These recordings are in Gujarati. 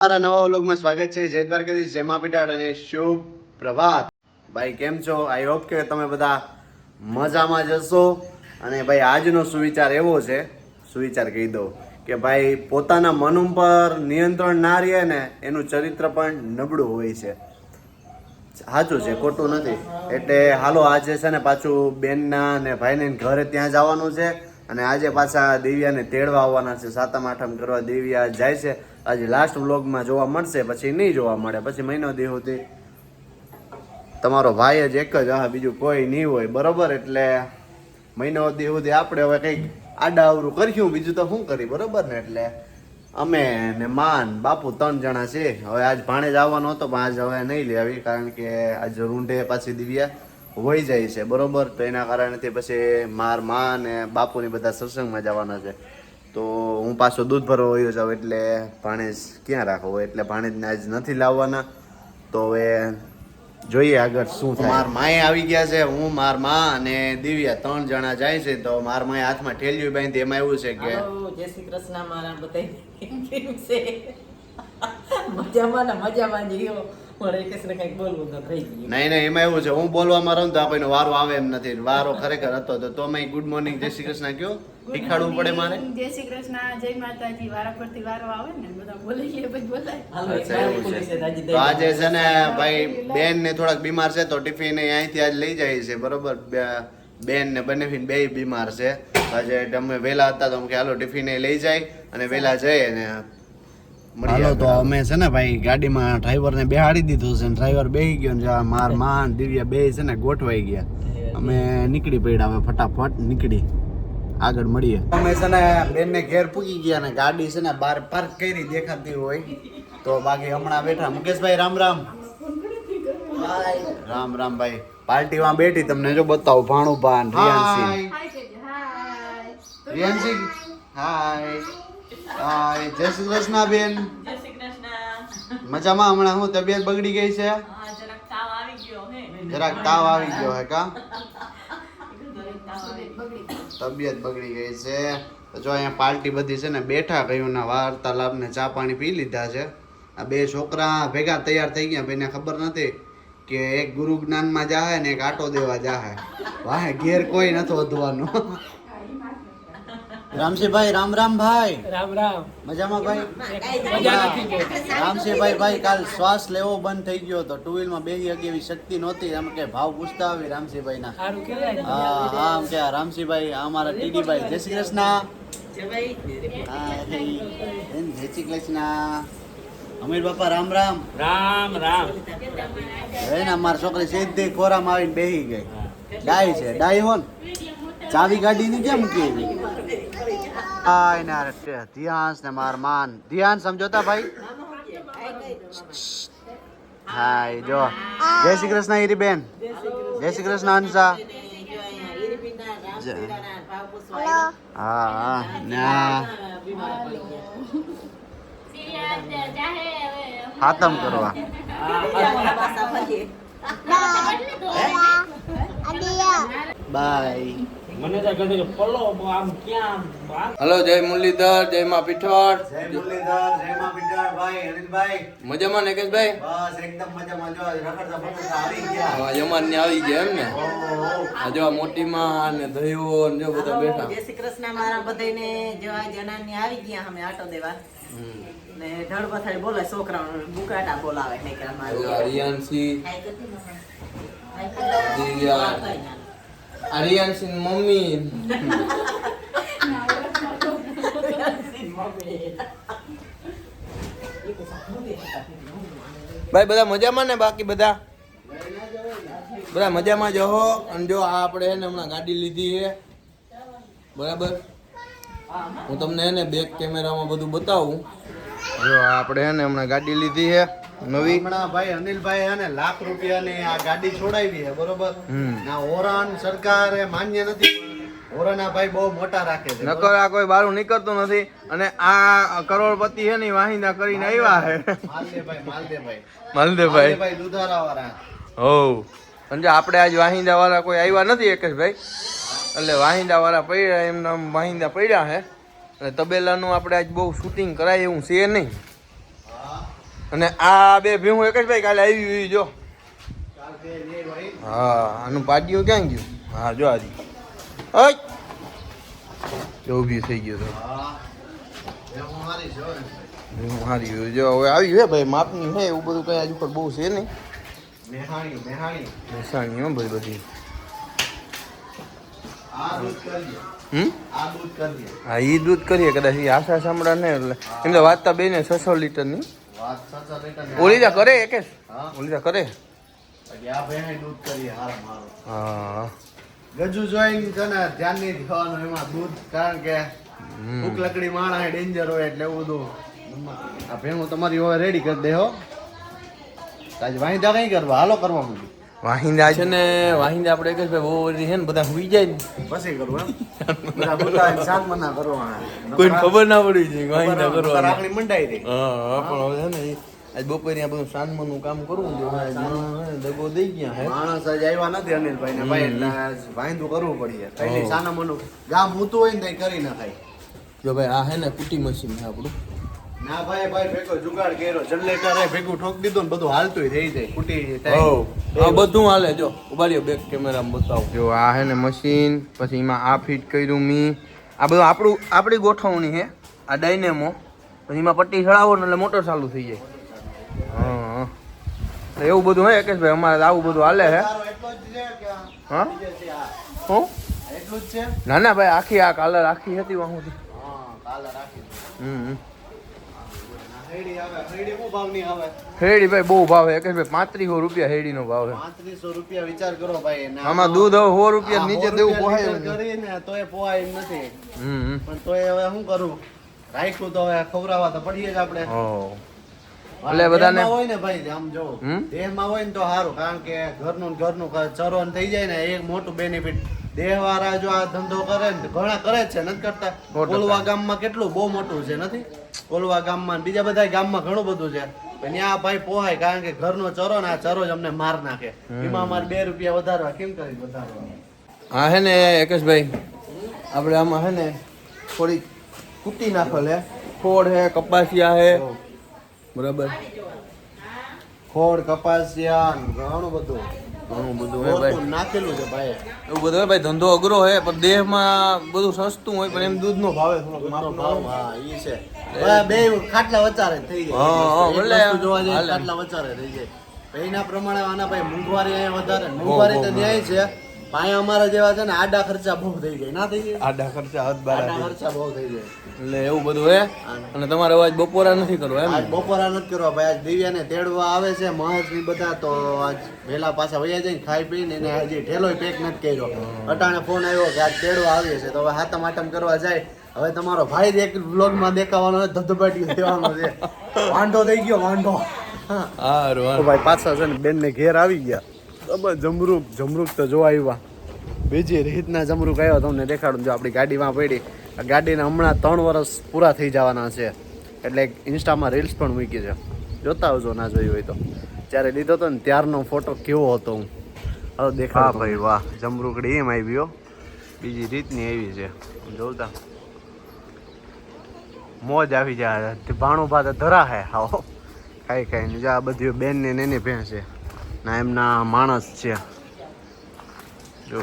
મારા નવા વ્લોગમાં સ્વાગત છે. જય દ્વારકાધીશ, જય માપીટાડ અને શુભ પ્રભાત ભાઈ, કેમ છો? આઈ હોપ કે તમે બધા મજામાં જશો અને ભાઈ, આજનો સુવિચાર એવો છે, સુવિચાર કહી દઉં, કે ભાઈ, પોતાના મન ઉપર નિયંત્રણ ના રહે ને એનું ચરિત્ર પણ નબળું હોય છે. સાચું છે, ખોટું નથી. એટલે હાલો, આજે છે ને પાછું બેનના ને ભાઈને ઘરે ત્યાં જવાનું છે. અને આજે પાછા દિવ્યાને તેડવા આવવાના છે. સાતમ, આઠમ કરવા દિવ્યા જાય છે. આજે લાસ્ટ વ્લોગમાં જોવા મળશે, પછી નહીં જોવા મળે. પછી મહિનો દી સુધી તમારો ભાઈ જ એક જ હા બીજું કોઈ નહીં હોય. બરોબર? એટલે મહિનો દી સુધી આપણે હવે કંઈક આડા અવરું કરશું. બીજું તો શું કરી? બરોબર ને? એટલે અમે ને માન, બાપુ ત્રણ જણા છે. હવે આજ ભાણે જ આવવાનો હતો, પણ આજ હવે નહીં લે આવી કારણ કે આજ રૂંઢે પાછી દિવ્યા. વહી જાય છે બરોબર? તો એના કારણેથી પછી માર મા ને બાપુની બધા સત્સંગમાં જવાના છે. તો હું પાછો દૂધ ભરવા વયો જાઉં એટલે ભાણેજ ક્યાં રાખવો? એટલે ભાણેજને આજ નથી લાવવાના. તો હવે જોઈએ આગળ શું માર માએ આવી ગયા છે હું માર મા અને દિવ્યા ત્રણ જણા જાય છે તો માર માએ હાથમાં ઠેલ્યું બાંધી એમાં એવું છે કે જય શ્રી કૃષ્ણ મારા બધા મજામાં ને મજામાં જીવો મારે કૃષ્ણ કંઈક બોલવું તો થઈ ગયું. નહીં નહીં એમાં એવું છે હું બોલવામાં રહું તો આપણને વારો આવે એમ નથી. વારો ખરેખર હતો તો તો મેં ગુડ મોર્નિંગ જય શ્રી કૃષ્ણ કયો શીખાડવું પડે મારે? જય શ્રી કૃષ્ણ જય માતાજી. વારા પરથી વારો આવે ને બધા પછી બોલાય. તો આજે છે ને ભાઈ બેન ને થોડાક બીમાર છે તો ટિફિન અહીંથી આજ લઈ જાય છે બરોબર? બેન ને બંને બે બીમાર છે. આજે અમે વહેલા હતા તો અમે કે હાલો ટિફિન એ લઈ જાય અને વહેલા જઈએ ને હાલો તો અમે છે ને ભાઈ ગાડીમાં ડ્રાઈવર ને બેહાડી દીધું છે ડ્રાઈવર બેહી ગયો ને માર માન દિવ્યા બે છે ને ગોઠવાઈ ગયા. અમે નીકળી પડ્યા હવે ફટાફટ નીકળી. આગળ મળીએ. અમે છે ને બેન ને ઘેર પૂગી ગયા ને ગાડી છે ને બહાર પાર્ક કરી દેખાતી હોય. તો બાકી હમણાં બેઠા. મુકેશભાઈ રામ રામ. રામ રામ ભાઈ. પાર્ટીમાં બેઠી તમને જો બતાવું. ભાણું ભાન રિયાનસિંહ. રિયાનસિંહ. હાય હાય જય શ્રી કૃષ્ણ બેન જય શ્રી કૃષ્ણ. મજામાં હમણાં હું તબિયત બગડી ગઈ છે? જરાક તાવ આવી ગયો હે. જરાક તાવ આવી ગયો હે કા? ગયો. તબિયત બગડી ગઈ છે. તો જો અહીંયા પાર્ટી બધી છે ને બેઠા કયું ના વાર્તાલાપ ને ચા પાણી પી લીધા છે. આ બે છોકરા ભેગા તૈયાર થઈ ગયા બેને ખબર નથી કે એક ગુરુ જ્ઞાનમાં જાહે ને એક આટો દેવા જાહે. વાહે ઘેર કોઈ નથી વધવાનું. રામસિંહભાઈ રામ રામ ભાઈ. રામ રામ. મજામાં ભાઈ? રામસિંહભાઈ ભાઈ કાલ શ્વાસ લેવો બંધ થઈ ગયો તો ટુ વ્હીલમાં બેહી હકી એવી શક્તિ નહોતી. એમ કે ભાવ પૂછતા આવી રામસિંહભાઈ ના. હા હા આમ કે રામસિંહભાઈ અમારા ટીડીભાઈ જય શ્રી કૃષ્ણ. જય શ્રી કૃષ્ણ. અમીર બાપા રામ રામ. રામ રામ. હે ને અમારા છોકરી સીધી ખોરામાં આવીને બેહી ગઈ. ડાય છે ડાય હોન. ચાવી ગાડીની કેમ મૂકી ધ્યાન ને માર માન ધ્યાન સમજોતા ભાઈ હા એ જો જય શ્રી કૃષ્ણ હીરી બેન જય શ્રી કૃષ્ણ હંસા જય- હા હા ના હાતમ કરવા બાય હલો જય મુરલીધર જય માં પીઠવાડ જય મુરલીધર જય માં પિટાળ ભાઈ અનિલભાઈ મજામાં નકેશભાઈ બસ એકદમ મજામાં. જો રખડતા ફરતા આવી ગયા. હા, યમાન ને આવી ગયા એમ ને? ઓહો. આ જો મોટી માં ને દયો ને જો બધા બેઠા. જય શ્રી કૃષ્ણ મારા બધાને જો આ જનાની આવી ગયા અમે આટો દેવા. ને ઢળ પથારી બોલે છોકરાઓ બુકાટા બોલાવે ને કે અમારું રિયાન્સી દિવ્યા આ sin mommy. ભાઈ, બધા મજામાં ને બાકી બધા? બધા મજામાં જ હો. અને જો આ આપણે એને હમણાં ગાડી લીધી છે. બરાબર? હું તમને એને બેક કેમેરામાં બધું બતાવું. જો આપણે એને હમણાં ગાડી લીધી છે. નવી? હમણાં ભાઈ અનિલભાઈ હે ને લાખ રૂપિયાની આ ગાડી છોડાવી છે બરોબર. ના ઓરાન સરકારે માન્ય નથી ઓરાના ભાઈ બહુ મોટા રાખે છે નકર આ કોઈ બારું નીકળતું નથી અને આ કરોડપતિ છે ને વાહિંદા કરીને આવ્યા છે માલદેભાઈ માલદેભાઈ માલદેભાઈ દુધારા વાળા હોવ અને આપણે આજ વાહિંદા વાળા કોઈ આવ્યા નથી એક જ ભાઈ એટલે વાહિંદા વાળા પડ્યા એમના વાહિંદા પડ્યા છે અને તબેલાનું આપણે આજ બહુ શૂટિંગ કરાય એવું છે નહીં. અને આ બે ભીહું એક જ ભાઈ કાલે આવી હોય જો. હા, આનું પાટિયું ક્યાં ગયું? હા, જો આજી. ઓય જો થઈ ગયો તો. હા હું મારી હોય. જો હવે આવી હે ભાઈ, માપની હે, એવું બધું કઈ આજુ પર બહુ છે નહીં. મહેસાણી, હો બધી. બધી હા એ દૂધ કરીએ કદાચ. એ આશા સાંભળા ને એટલે એમ તો વાંચતા બે ને છસો લીટરની. ને ઓલીદા કરે હા? ઓલીદા કરે. આ બેહાઈ દૂધ કરી હાર મારો. હા. ગજુ જોઈને તને ધ્યાન નહીં દેવાનું એમાં દૂધ કારણ કે ભૂખ લકડી માણા ડેન્જર હોય એટલે એવું બધું. આ ભેણું તમારી હવે રેડી કરી દે હો. આજ વાંધા કઈ કરવા હાલો કરવા માંડ્યું. વાહિંદા છે ને વાહિંદા આપણે એક જ ભાઈ બહુ ઓરી છે ને બધા હુઈ જાય ને. પછી કરું એમ. બધા શાંત મના કરવાના. કોઈ ખબર ના પડી છે વાહિંદા કરવાના. આકડી મંડાઈ રહી હા પણ હવે છે ને આજ બપોરે આ બધું સાંજમાંનું કામ કરવું ને દગો દઈ ગયા હે. માણસ આજ આવ્યા નથી અનિલભાઈ ને ભાઈ એટલે આજ વાંધું કરવું પડી. હો. સાના મનું ગામ મૂતું હોય ને તઈ કરી નાખાય. જો ભાઈ આ હે ને કુટી મશીન છે આપણું. ના ભાઈ ભાઈ ભેગો જુગાડ કર્યો. જનરેટર ભેગું ઠોક દીધું ને બધું હાલતું થઈ જાય. કુટી હો આ બધું હાલે જો. ઉભારીઓ બેક કેમેરામાં બતાવો. જો આ હે ને મશીન પછી એમાં આ ફિટ કર્યું મી. આ બધું આપણું આપણી ગોઠવણી હે. આ ડાયનેમો પછી એમાં પટ્ટી ચડાવો ને એટલે મોટર ચાલુ થઈ જાય. હા હા. એવું બધું હે કે ભાઈ અમારે આવું બધું હાલે હે. એટલો જ છે કે આ હા? હું? એટલું જ છે? ના ના ભાઈ આખી આ કાલર આખી હતી વાહુથી. હા કાલે રાખી દો. હમ હમ. હૈડી હૈડી હેડી ભાઈ બહુ ભાવ. હે કે ભાઈ પાંત્રીસો રૂપિયા હેડીનો ભાવ હે પાંત્રીસો રૂપિયા વિચાર કરો ભાઈ આમાં દૂધ હવે સો રૂપિયા નીચે દેવું પોહાય કરીને તોય પોહાય નથી. પણ તોય હવે શું કરું? રાખ્યું તો હવે ખવડાવવા તો પડીએ જ આપણે. એટલે બધાને- ને હોય ને ભાઈ આમ જો. હમ? દેહમાં હોય ને તો સારું કારણ કે ઘરનું ને ઘરનું ચરવન થઈ જાય ને એક મોટું બેનિફિટ દેહ વાળા જો આ ધંધો કરે ને ઘણા કરે છે નથી કરતા. કોલવા ગામમાં કેટલું? બહુ મોટું છે નથી? કોલવા ગામમાં બીજા બધા ગામમાં ઘણું બધું છે. પણ ત્યાં ભાઈ પોહાય કારણ કે ઘરનો ચરો ને આ ચરો જ અમને માર નાખે. એમાં અમારે બે રૂપિયા વધારવા કેમ કરી વધારવા હા હે ને એકેશભાઈ આપણે આમાં હે ને થોડી કૂટી નાખેલ હે ખોડ હે કપાસિયા હે. બરાબર. ખોડ કપાસિયા ઘણું બધું. ઘણું બધું હે ભાઈ. નાખેલું છે ભાઈ એવું બધું ભાઈ ધંધો અઘરો હોય પણ દેહમાં બધું સસ્તું હોય પણ એમ દૂધનો ભાવે થોડોક માપનો ભાવ, હા, એ છે. બે ખાટલા વચારે થઈ જાય. હા, જોવા ખાટલા વચારે થઈ જાય. એના પ્રમાણે આના ભાઈ મોંઘવારી વધારે. મોંઘવારી તો ન્યાય છે. ભાઈ અમારા જેવા છે ને આડા ખર્ચા બહુ થઈ જાય. ના થઈ જાય? આડા ખર્ચા હદ બાર આડા ખર્ચા બહુ થઈ જાય. એટલે એવું બધું હે? અને તમારે અવાજ બપોરા નથી કરવો એમ આજ બપોરા નથી કરવા ભાઈ આજ દિવ્યાને તેડવા આવે છે મહેશની બધા તો આજ વેલા પાછા વયા જઈને ખાઈ પીને એને હજી ઠેલોય પેક નથી કર્યો. અટાણે ફોન આવ્યો કે આજ તેડવા આવીએ છે તો હવે હાથમ આટમ કરવા જાય. હવે તમારો ભાઈ એક વ્લોગમાં દેખાવાનો છે ધબધબાટી દેવાનો છે. વાંઢો થઈ ગયો વાંઢો. હારું ભાઈ પાછા છે ને બેન ને ઘેર આવી ગયા. જમરૂક જમરૂક તો જોવા આવ્યા. બીજી રીતના જમરૂક આવ્યો તમને દેખાડું જો આપણી ગાડીમાં પડી. આ ગાડીને હમણાં ત્રણ વર્ષ પૂરા થઈ જવાના છે. એટલે ઇન્સ્ટામાં રીલ્સ પણ મૂકી છે. જોતા આવજો ના જોયું હોય તો. જ્યારે લીધો હતો ને ત્યારનો ફોટો કેવો હતો હું. હવે દેખા ભાઈ વાહ. જમરૂકડી એમ આવ્યો બીજી રીતની આવી છે. જોતા. મોજ આવી જાય. ભાણું ભાત ધરા હે. હાવ ખાઈ ખાઈને જા આ બધી બેન ને એની ભેં છે. ના એમના માણસ છે. જો.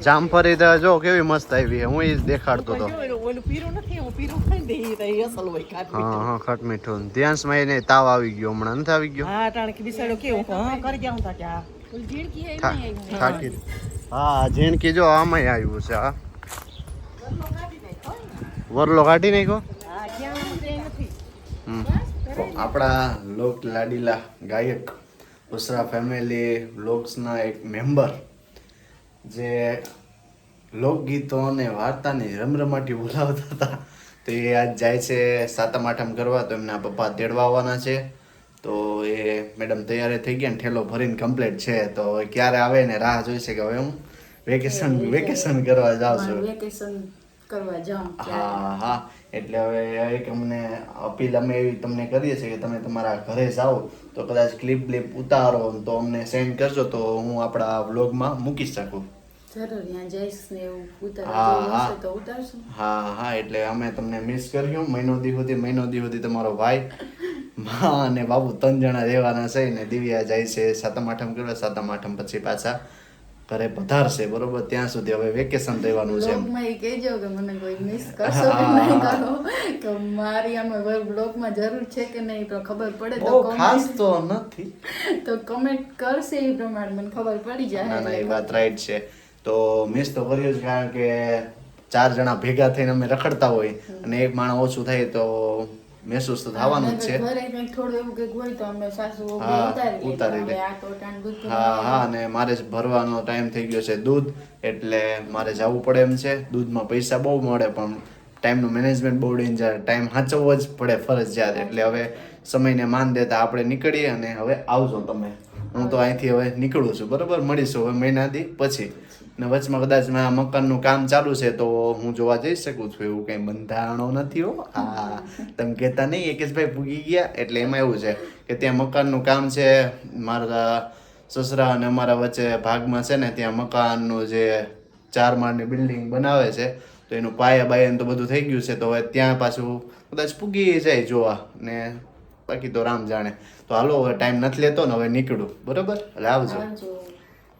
જામફળી તો જો કેવી મસ્ત આવી. હું એ દેખાડતો હતો ઓલું પીરું નથી હું હા હા ખટ મીઠું. ધ્યાનમાં એને તાવ આવી ગયો હમણાં. નથી આવી ગયો? હા ટાણે કે બિસાડો કેવું હા કરી જાઉં તા કે હા થાકી હા ઝીણકી જો આમાંય આવ્યું છે હા. વરલો કાઢી નાખ્યો. આપણા લોક લાડીલા ગાયક ઉસરા ફેમિલી વ્લોગ્સના એક મેમ્બર જે લોકગીતો અને વાર્તાની રમરમાટી બોલાવતા હતા તો એ આજ જાય છે સાતમ આઠમ કરવા તો એમના પપ્પા તેડવા આવવાના છે. તો એ મેડમ તૈયાર થઈ ગયા ને ઠેલો ભરીને કમ્પ્લીટ છે. તો ક્યારે આવે ને રાહ જોઈશે કે હવે હું વેકેશન વેકેશન કરવા જાઉં છું. વેકેશન કરવા જાઉં હા હા. એટલે હવે એક અમને અપીલ અમે એવી તમને કરીએ છીએ કે તમે તમારા ઘરે જાઓ તો કદાચ ક્લિપ બ્લિપ ઉતારો તો અમને સેન્ડ કરજો તો હું આપણા વ્લોગમાં મૂકી શકું. હા હા. એટલે અમે તમને મિસ કર્યું. મહિનો દી સુધી મહિનો દી સુધી તમારો ભાઈ માં અને બાબુ ત્રણ જણા રહેવાના છે ને દિવ્યા જાય છે સાતમ આઠમ કરવા સાતમ આઠમ પછી પાછા ઘરે પધારશે બરોબર? ત્યાં સુધી હવે વેકેશન રહેવાનું છે બ્લોગમાં એ કહેજો કે મને કોઈ મિસ કરશો કે નહીં કરો. કે મારી આમાં બ્લોગમાં જરૂર છે કે નહીં તો ખબર પડે તો ખાસ તો નથી. તો કમેન્ટ કરશે એ પ્રમાણે મને ખબર પડી જાય. ના ના એ વાત રાઈટ છે. તો મિસ તો કર્યું જ કારણ કે ચાર જણા ભેગા થઈને અમે રખડતા હોય અને એક માણસ ઓછું થાય તો મહેસૂસ તો થવાનું જ છે. ઉતારી હા હા અને મારે ભરવાનો ટાઈમ થઈ ગયો છે દૂધ એટલે મારે જવું પડે એમ છે. દૂધમાં પૈસા બહુ મળે પણ ટાઈમનું મેનેજમેન્ટ બહુ ડેન્જર. ટાઈમ સાચવવો જ પડે ફરજિયાત. એટલે હવે સમયને માન દેતા આપણે નીકળીએ અને હવે આવજો તમે. હું તો અહીંથી હવે નીકળું છું. બરાબર? મળીશું હવે મહિનાથી પછી. ને વચમાં કદાચ મકાનનું કામ ચાલુ છે તો હું જોવા જઈ શકું છું એવું કંઈ બંધાણો નથી હો. આ તમે કહેતા નહીં, એકેશભાઈ ભૂગી ગયા એટલે એમાં એવું છે કે ત્યાં મકાનનું કામ છે, મારા સસરા અને અમારા વચ્ચે ભાગમાં છે ને ત્યાં મકાનનું જે ચાર માળની બિલ્ડિંગ બનાવે છે, તો એનું પાયા બાયન તો બધું થઈ ગયું છે, તો હવે ત્યાં પાછું કદાચ પૂગી જાય જોવા ને બાકી તો રામ જાણે. તો હાલો, હવે ટાઈમ નથી લેતો ને હવે નીકળું. બરોબર? એટલે આવજો.